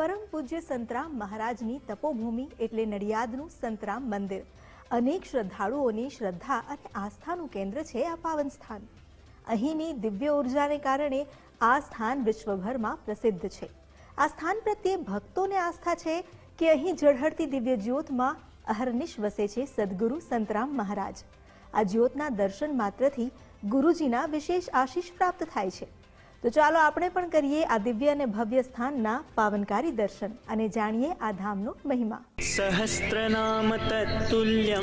પરમ પૂજ્ય સંતરામ મહારાજની તપોભૂમિ એટલે નડિયાદનું સંતરામ મંદિર. અનેક શ્રદ્ધાળુઓની શ્રદ્ધા અને આસ્થાનું કેન્દ્ર છે આ પાવન સ્થાન. અહીંની દિવ્ય ઉર્જાને કારણે આ સ્થાન વિશ્વભરમાં પ્રસિદ્ધ છે. આ સ્થાન પ્રત્યે ભક્તોને આસ્થા છે કે અહીં ઝળહળતી દિવ્ય જ્યોતમાં અહર્નિશ વસે છે સદગુરુ સંતરામ મહારાજ. આ જ્યોતના દર્શન માત્રથી ગુરુજીના વિશેષ આશીષ પ્રાપ્ત થાય છે. તો ચાલો આપણે પણ કરીએ આ દિવ્ય અને ભવ્ય સ્થાનના પાવનકારી દર્શન અને જાણીએ આ ધામનો મહિમા. સહસ્ત્રનામ તત્તુલ્યમ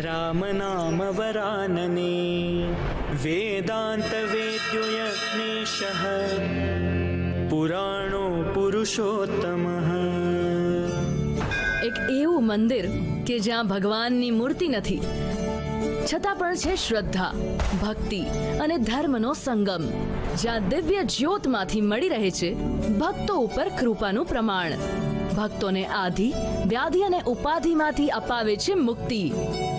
રામ નામ વરાનને વેદાંત વેદ્યો પુરાણો પુરુષોત્તમ. એક એવું મંદિર કે જ્યાં ભગવાનની મૂર્તિ નથી છતાં પણ છે શ્રદ્ધા, ભક્તિ અને ધર્મનો સંગમ, જ્યાં દિવ્ય જ્યોતમાંથી મળી રહે છે ભક્તો ઉપર કૃપાનું પ્રમાણ. ભક્તોને આધિ, વ્યાધિ અને ઉપાધિમાંથી અપાવે છે મુક્તિ.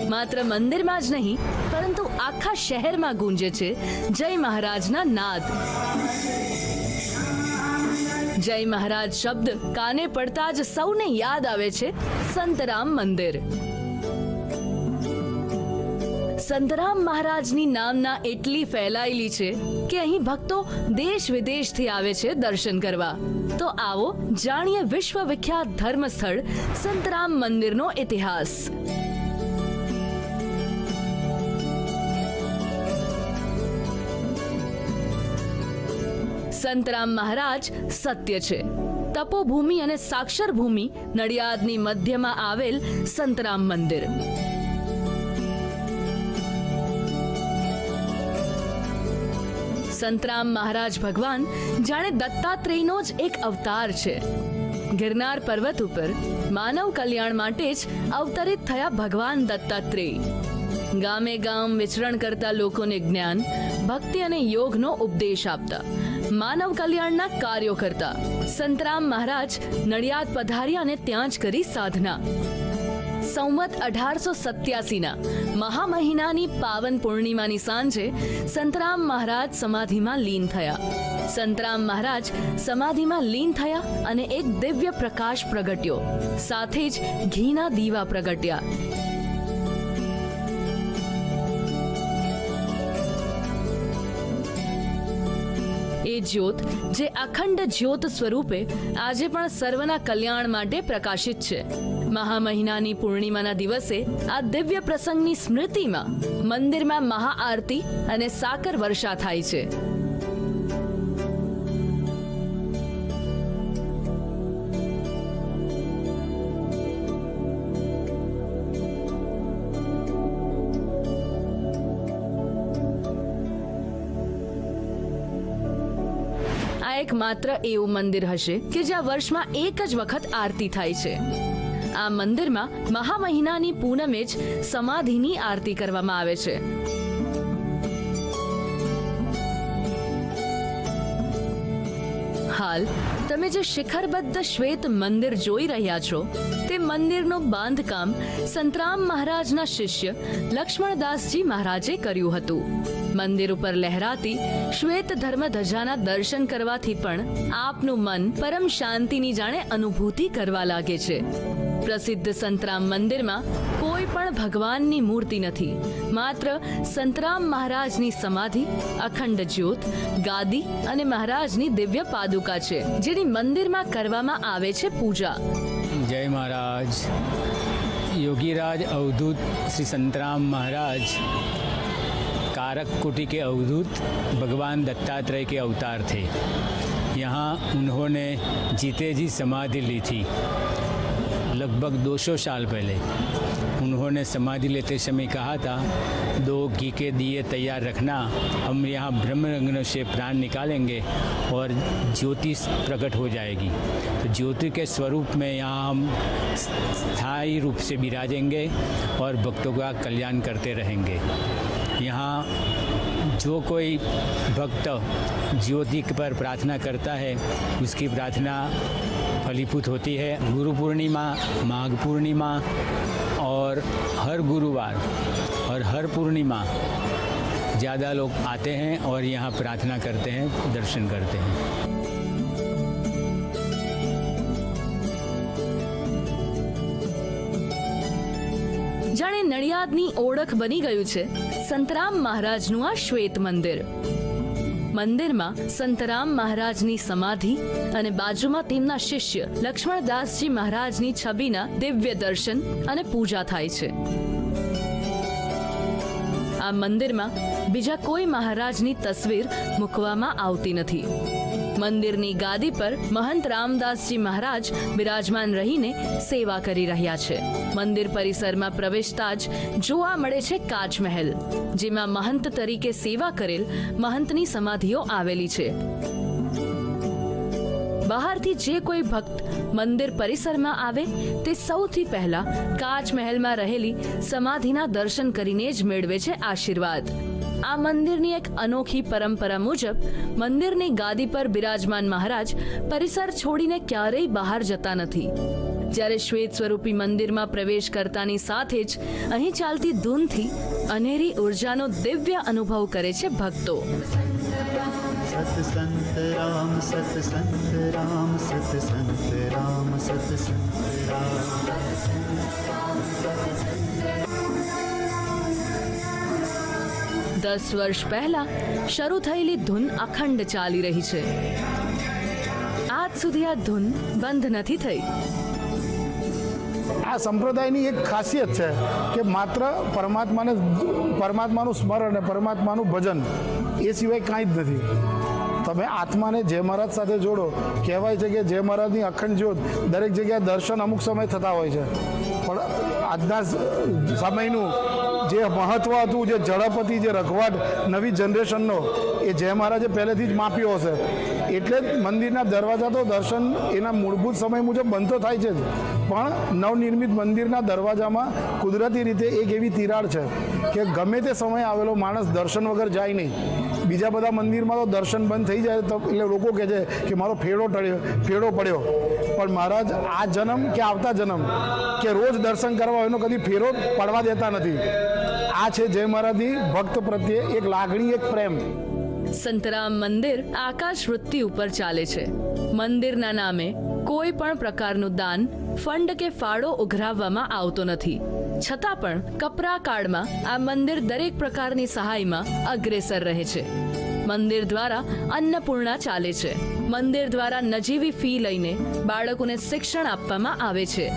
માત્ર મંદિરમાં જ નહીં, પરંતુ આખા શહેરમાં ગુંજે છે જય મહારાજના નાદ. જય મહારાજ શબ્દ કાને પડતા જ સૌને યાદ આવે છે સંતરામ મંદિર. સંતરામ મહારાજની નામના એટલી ફેલાયેલી છે કે અહીં ભક્તો દેશ વિદેશથી આવે છે દર્શન કરવા. તો આવો જાણીએ વિશ્વ વિખ્યાત ધર્મ સ્થળ સંતરામ મંદિરનો ઇતિહાસ. સંતરામ મહારાજ સત્ય છે. તપોભૂમિ અને સાક્ષર ભૂમિ નડિયાદની મધ્યમાં આવેલ સંતરામ મંદિર. સંતરામ મહારાજ ભગવાન જાણે દત્તાત્રેયનો જ એક અવતાર છે. ગિરનાર પર્વત ઉપર માનવ કલ્યાણ માટે જ અવતરિત થયા ભગવાન દત્તાત્રેય. ગામે ગામ વિચરણ કરતા લોકોને જ્ઞાન, ભક્તિ અને યોગનો ઉપદેશ આપતા, માનવ કલ્યાણના કાર્યો કરતા, સંતરામ મહારાજ નડિયાદ પધાર્યા અને ત્યાં જ કરી સાધના. સંવત અઢારસો સત્યાસીના મહામહિનાની પાવન પૂર્ણિમાની સાંજે સંતરામ મહારાજ સમાધિમાં લીન થયા. સંતરામ મહારાજ સમાધિમાં લીન થયા અને એક દિવ્ય પ્રકાશ પ્રગટ્યો. સાથે જ ઘીના દીવા પ્રગટ્યા. જ્યોત, જે અખંડ જ્યોત સ્વરૂપે આજે પણ સર્વના કલ્યાણ માટે પ્રકાશિત છે. મહા મહિનાની પૂર્ણિમાના દિવસે આ દિવ્ય પ્રસંગની સ્મૃતિમાં મંદિરમાં મહાઆરતી અને સાકર વર્ષા થાય છે. આ એક માત્ર એવું મંદિર હશે કે જ્યાં વર્ષમાં એક જ વખત આરતી થાય છે. આ મંદિરમાં મહા મહિનાની પૂનમે જ સમાધિની આરતી કરવામાં આવે છે. હાલ, તમે જે શિખરબદ્ધ શ્વેત મંદિર જોઈ રહ્યા છો, તે મંદિરનું બાંધકામ સંતરામ મહારાજના શિષ્ય લક્ષ્મણદાસજી મહારાજે કર્યું હતું. મંદિર ઉપર લહેરાતી શ્વેત ધર્મ ધજાના દર્શન કરવાથી પણ આપનું મન પરમ શાંતિની જાણે અનુભૂતિ કરવા લાગે છે. પ્રસિદ્ધ સંતરામ મંદિરમાં કોઈ પણ ભગવાનની મૂર્તિ નથી. માત્ર સંતરામ મહારાજની સમાધિ, અખંડ જ્યોત, ગાદી અને મહારાજની દિવ્ય પાદુકા છે, જેની મંદિરમાં કરવામાં આવે છે પૂજા. જય મહારાજ. યોગીરાજ અવધૂત શ્રી સંતરામ મહારાજ. कारक कुटी के अवधूत भगवान दत्तात्रेय के अवतार थे। यहाँ उन्होंने जीते जी समाधि ली थी। लगभग 200 साल पहले उन्होंने समाधि लेते समय कहा था, दो घी के दिए तैयार रखना, हम यहाँ ब्रह्म रंगन से प्राण निकालेंगे और ज्योति प्रकट हो जाएगी। तो ज्योति के स्वरूप में यहाँ हम स्थायी रूप से विराजेंगे और भक्तों का कल्याण करते रहेंगे। यहाँ जो कोई भक्त ज्योति पर प्रार्थना करता है, उसकी प्रार्थना फलीभूत होती है। गुरु पूर्णिमा, माघ पूर्णिमा और हर गुरुवार और हर पूर्णिमा ज़्यादा लोग आते हैं और यहाँ प्रार्थना करते हैं, दर्शन करते हैं। નડિયાદની ઓળખ બની ગયું છે. સંતરામ મહારાજનું આ શ્વેત મંદિર. મંદિરમાં સંતરામ મહારાજની સમાધિ અને બાજુમાં તેમના શિષ્ય લક્ષ્મણદાસજી મહારાજની છબીના દિવ્ય દર્શન અને પૂજા થાય છે. આ મંદિરમાં બીજા કોઈ મહારાજની તસવીર મૂકવામાં આવતી નથી. મંદિરની ગાદી પર મહંત રામદાસજી મહારાજ બિરાજમાન રહીને સેવા કરી રહ્યા છે. મંદિર પરિસરમાં પ્રવેશતા જ જોવા મળે છે કાચમહેલ, જેમાં મહંત તરીકે સેવા કરેલ મહંતની સમાધિઓ આવેલી છે. બહારથી જે કોઈ ભક્ત મંદિર પરિસરમાં આવે તે સૌથી પહેલા કાચમહેલમાં રહેલી સમાધિના દર્શન કરીને જ મેળવે છે આશીર્વાદ. આ મંદિરની એક અનોખી પરંપરા મુજબ, મંદિરની ગાદી પર બિરાજમાન મહારાજ પરિસર છોડીને ક્યારેય બહાર જતા નથી. જ્યારે શ્વેત સ્વરૂપી મંદિરમાં પ્રવેશ કરતાની સાથે જ અહીં ચાલતી ધૂનથી અનેરી ઉર્જાનો દિવ્ય અનુભવ કરે છે ભક્તો. સત રામ સત રામ સત રામ સત રામ દસ વર્ષ પહેલા શરૂ થયેલી ધૂન અખંડ ચાલી રહી છે. આજ સુધી આ ધૂન બંધ નથી થઈ. આ સંપ્રદાયની એક ખાસિયત છે કે માત્ર પરમાત્માને પરમાત્માનું સ્મરણ અને પરમાત્માનું ભજન એ સિવાય કાંઈ જ નથી. તમે આત્માને જય મહારાજ સાથે જોડો, કહેવાય છે કે જય મહારાજની અખંડ જ્યોત દરેક જગ્યાએ દર્શન અમુક સમય થતા હોય છે. પણ આજના સમયનું જે મહત્ત્વ હતું, જે ઝડપ હતી, જે રઘવાટ નવી જનરેશનનો એ જય મહારાજે પહેલેથી જ માપ્યો હશે એટલે જ મંદિરના દરવાજા તો દર્શન એના મૂળભૂત સમય મુજબ બંધ તો થાય છે જ. પણ નવનિર્મિત મંદિરના દરવાજામાં કુદરતી રીતે એક એવી તિરાડ છે કે ગમે તે સમયે આવેલો માણસ દર્શન વગર જાય નહીં. બીજા બધા મંદિરમાં તો દર્શન બંધ થઈ જાય તો એટલે લોકો કહે છે કે મારો ફેડો ટળ્યો ફેડો પડ્યો. પણ મહારાજ, આ જન્મ કે આવતા જન્મ? કે રોજ દર્શન કરવા એનો કદી ફેરો પડવા દેતા નથી? આ છે જય મહારાજની ભક્ત પ્રત્યે એક લાગણી, એક પ્રેમ. સંતરામ મંદિર આકાશ વૃત્તિ ઉપર ચાલે છે. મંદિરના નામે કોઈ પણ પ્રકારનું દાન, ફંડ કે ફાળો ઉઘરાવવામાં આવતો નથી. છતાં પણ કપરા કાળમાં આ મંદિર દરેક પ્રકારની સહાયમાં અગ્રેસર રહે છે. મંદિર દ્વારા અન્નપૂર્ણા ચાલે છે. મંદિર દ્વારા નજીવી ફી લઈને બાળકોને શિક્ષણ આપવામાં આવે છે.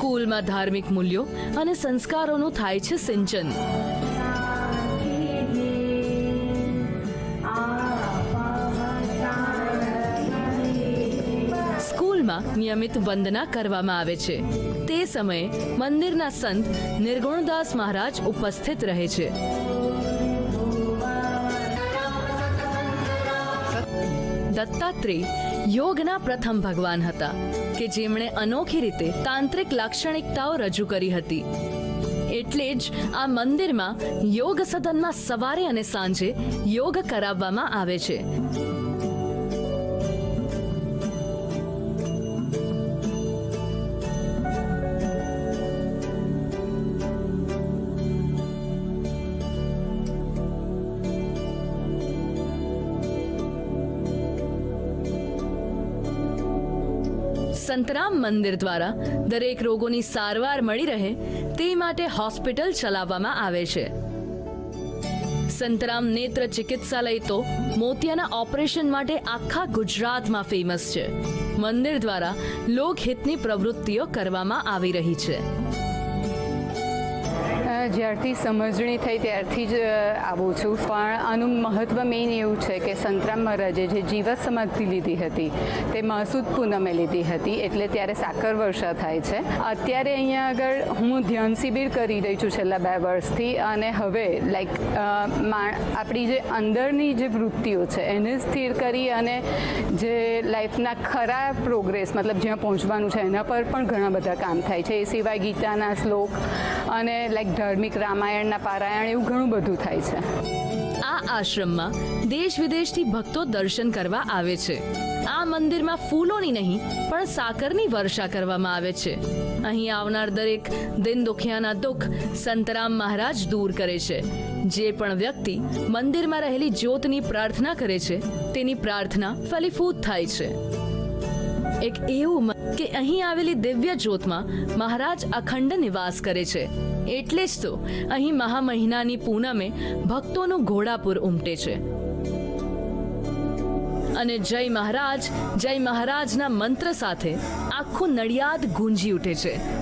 સ્કૂલમાં ધાર્મિક મૂલ્યો અને સંસ્કારોનું થાય છે સિંચન. સ્કૂલમાં નિયમિત વંદના કરવામાં આવે છે. તે સમયે મંદિરના સંત નિર્ગુણદાસ મહારાજ ઉપસ્થિત રહે છે. દત્તાત્રેય યોગના પ્રથમ ભગવાન હતા, કે જેમણે અનોખી રીતે તાંત્રિક લાક્ષણિકતાઓ રજૂ કરી હતી. એટલે જ આ મંદિરમાં યોગ સદનમાં સવારે અને સાંજે યોગ કરાવવામાં આવે છે. સંતરામ મંદિર દ્વારા દરેક રોગોની સારવાર મળી રહે તે માટે હોસ્પિટલ ચલાવવામાં આવે છે. સંતરામ નેત્ર ચિકિત્સાલય તો મોતિયાના ઓપરેશન માટે આખા ગુજરાતમાં ફેમસ છે. મંદિર દ્વારા લોકહિતની પ્રવૃત્તિઓ કરવામાં આવી રહી છે. જ્યારથી સમજણી થઈ ત્યારથી જ આવું છું. પણ આનું મહત્ત્વ મેઇન એવું છે કે સંતરામ મહારાજે જે જીવત સમાધિ લીધી હતી, તે મહસૂદ પૂનમે લીધી હતી, એટલે ત્યારે સાકર વર્ષા થાય છે. અત્યારે અહીંયા આગળ હું ધ્યાન શિબિર કરી રહી છું છેલ્લા બે વર્ષથી, અને હવે લાઈક આપણી જે અંદરની જે વૃત્તિઓ છે, એને સ્થિર કરી અને જે લાઈફના ખરા પ્રોગ્રેસ મતલબ જ્યાં પહોંચવાનું છે, એના પર પણ ઘણા બધા કામ થાય છે. એ સિવાય ગીતાના શ્લોક અને લાઈક ધાર્મિક રામાયણના પારાયણ એવું ઘણું બધું થાય છે. આ આશ્રમમાં દેશ વિદેશથી ભક્તો દર્શન કરવા આવે છે. આ મંદિરમાં ફૂલોની નહીં, પણ સાકરની વર્ષા કરવામાં આવે છે. અહીં આવનાર દરેક દિન દુખિયાના દુઃખ સંતરામ મહારાજ દૂર કરે છે. જે પણ વ્યક્તિ મંદિરમાં રહેલી જ્યોતની પ્રાર્થના કરે છે, તેની પ્રાર્થના ફલીફૂત થાય છે. એક એવું કે અહીં આવેલી દિવ્ય જ્યોતમાં મહારાજ અખંડ નિવાસ કરે છે. એટલે જ તો અહીં મહા મહિનાની પૂનમે ભક્તોનું ઘોડાપુર ઉમટે છે. અને જય મહારાજ, જય મહારાજના મંત્ર સાથે આખું નડિયાદ ગુંજી ઉઠે છે.